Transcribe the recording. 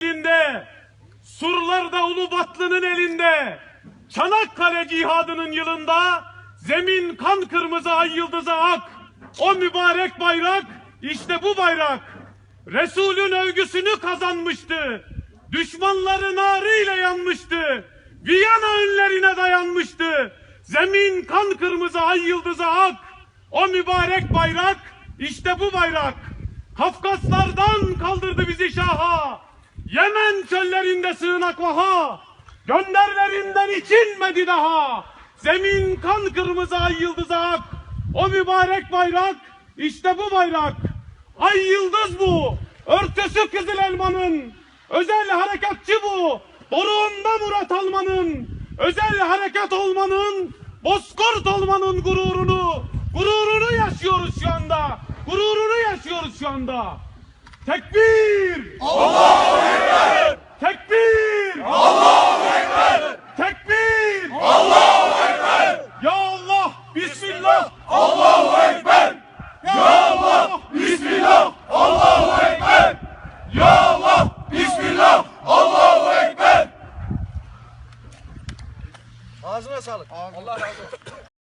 elinde, surlarda Ulubatlı'nın elinde, Çanakkale cihadının yılında, zemin kan kırmızı ay yıldızı ak, o mübarek bayrak, işte bu bayrak, Resulün övgüsünü kazanmıştı, düşmanları narıyla yanmıştı, Viyana önlerine dayanmıştı, zemin kan kırmızı ay yıldızı ak, o mübarek bayrak, işte bu bayrak, Kafkaslardan. Yemen çöllerinde sığınak vaha. Gönderlerinden içilmedi daha. Zemin kan kırmızı ay yıldızı ak. O mübarek bayrak işte bu bayrak. Ay yıldız bu. Örtüsü kızıl elmanın. Özel harekatçı bu. Doruğunda Murat Alman'ın. Özel harekat olmanın. Bozkurt olmanın gururunu. Gururunu yaşıyoruz şu anda. Gururunu yaşıyoruz şu anda. Tekbir! Allahu Ekber! Tekbir! Allahu Ekber! Tekbir! Allahu Ekber! Ya Allah! Bismillah! Allahu Ekber! Ya Allah! Bismillah! Allahu Ekber! Ya Allah! Bismillah! Allahu Ekber! Ağzına sağlık. Allah razı olsun.